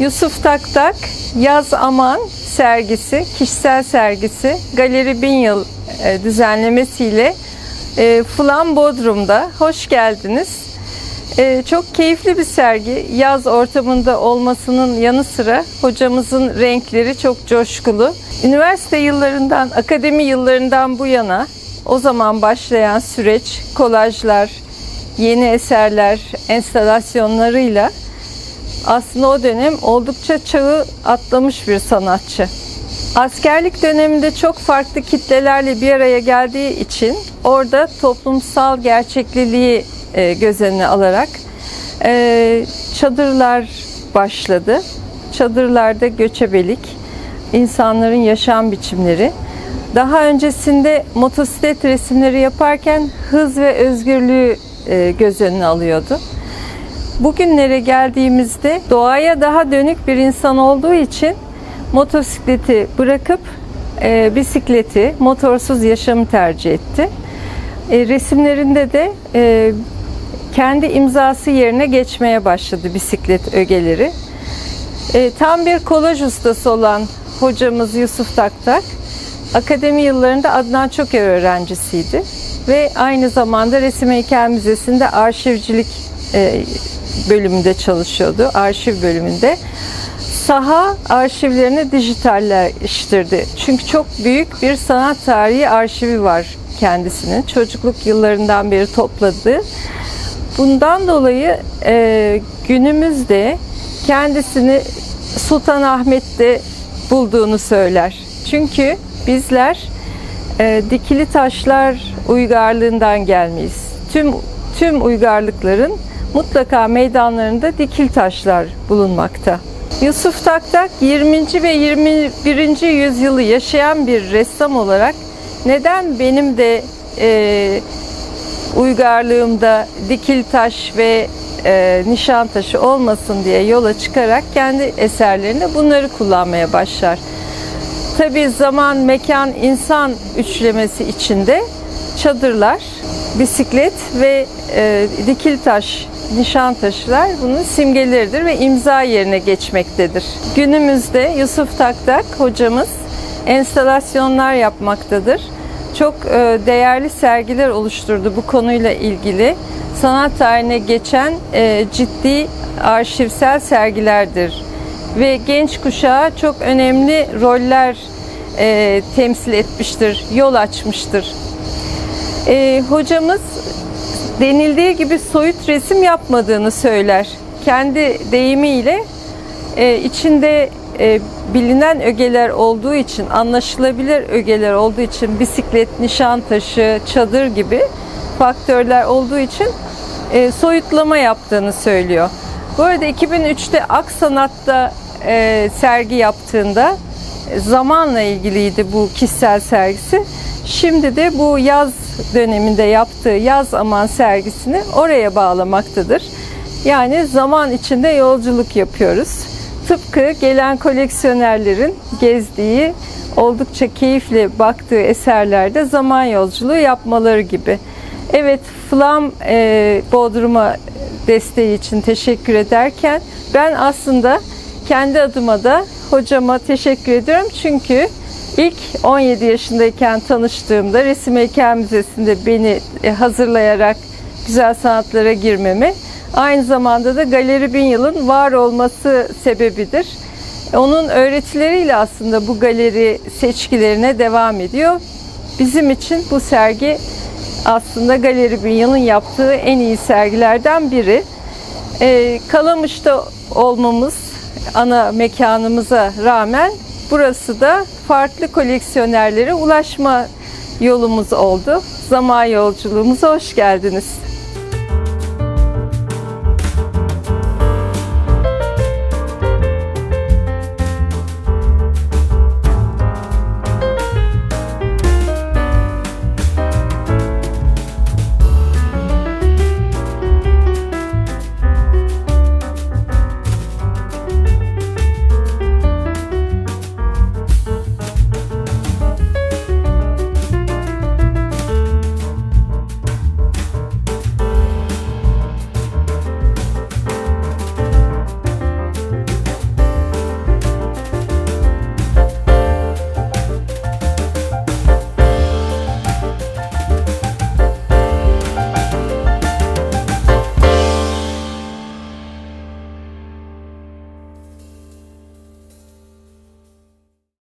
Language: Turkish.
Yusuf Taktak Yaz Aman sergisi, kişisel sergisi Galeri Bin Yıl e, düzenlemesiyle e, Flam Bodrum'da. Hoş geldiniz. E, çok keyifli bir sergi. Yaz ortamında olmasının yanı sıra hocamızın renkleri çok coşkulu. Üniversite yıllarından, akademi yıllarından bu yana o zaman başlayan süreç, kolajlar, yeni eserler, enstalasyonlarıyla aslında o dönem oldukça çağı atlamış bir sanatçı. Askerlik döneminde çok farklı kitlelerle bir araya geldiği için orada toplumsal gerçekliliği e, göz önüne alarak e, çadırlar başladı. Çadırlarda göçebelik, insanların yaşam biçimleri. Daha öncesinde motosiklet resimleri yaparken hız ve özgürlüğü e, göz önüne alıyordu. Bugünlere geldiğimizde doğaya daha dönük bir insan olduğu için motosikleti bırakıp e, bisikleti, motorsuz yaşamı tercih etti. E, resimlerinde de e, kendi imzası yerine geçmeye başladı bisiklet ögeleri. E, tam bir kolaj ustası olan hocamız Yusuf Taktak, akademi yıllarında Adnan Çoker öğrencisiydi ve aynı zamanda Resim Heykel Müzesi'nde arşivcilik e, bölümünde çalışıyordu, arşiv bölümünde. Saha arşivlerini dijitalleştirdi. Çünkü çok büyük bir sanat tarihi arşivi var kendisinin. Çocukluk yıllarından beri topladığı. Bundan dolayı e, günümüzde kendisini Sultanahmet'te bulduğunu söyler. Çünkü bizler e, dikili taşlar uygarlığından gelmeyiz. Tüm tüm uygarlıkların mutlaka meydanlarında dikil taşlar bulunmakta. Yusuf Taktak 20. ve 21. yüzyılı yaşayan bir ressam olarak neden benim de e, uygarlığımda dikil taş ve e, nişan taşı olmasın diye yola çıkarak kendi eserlerinde bunları kullanmaya başlar. Tabi zaman, mekan, insan üçlemesi içinde çadırlar, bisiklet ve e, dikil taş, nişan taşılar bunun simgeleridir ve imza yerine geçmektedir. Günümüzde Yusuf Taktak hocamız enstalasyonlar yapmaktadır. Çok e, değerli sergiler oluşturdu bu konuyla ilgili. Sanat tarihine geçen e, ciddi arşivsel sergilerdir ve genç kuşağa çok önemli roller e, temsil etmiştir, yol açmıştır. E, hocamız denildiği gibi soyut resim yapmadığını söyler. Kendi deyimiyle e, içinde e, bilinen ögeler olduğu için, anlaşılabilir ögeler olduğu için bisiklet, nişan taşı, çadır gibi faktörler olduğu için e, soyutlama yaptığını söylüyor. Bu arada 2003'te Aksanat'ta e, sergi yaptığında e, zamanla ilgiliydi bu kişisel sergisi. Şimdi de bu yaz döneminde yaptığı Yaz Aman sergisini oraya bağlamaktadır. Yani zaman içinde yolculuk yapıyoruz. Tıpkı gelen koleksiyonerlerin gezdiği, oldukça keyifle baktığı eserlerde zaman yolculuğu yapmaları gibi. Evet, Flam e, Bodrum'a desteği için teşekkür ederken ben aslında kendi adıma da hocama teşekkür ediyorum. Çünkü ilk 17 yaşındayken tanıştığımda Resim Heykel Müzesi'nde beni e, hazırlayarak güzel sanatlara girmemi aynı zamanda da Galeri Bin Yıl'ın var olması sebebidir. Onun öğretileriyle aslında bu galeri seçkilerine devam ediyor. Bizim için bu sergi aslında Galeri Bin Yıl'ın yaptığı en iyi sergilerden biri. Ee, Kalamış'ta olmamız ana mekanımıza rağmen burası da farklı koleksiyonerlere ulaşma yolumuz oldu. Zaman yolculuğumuza hoş geldiniz.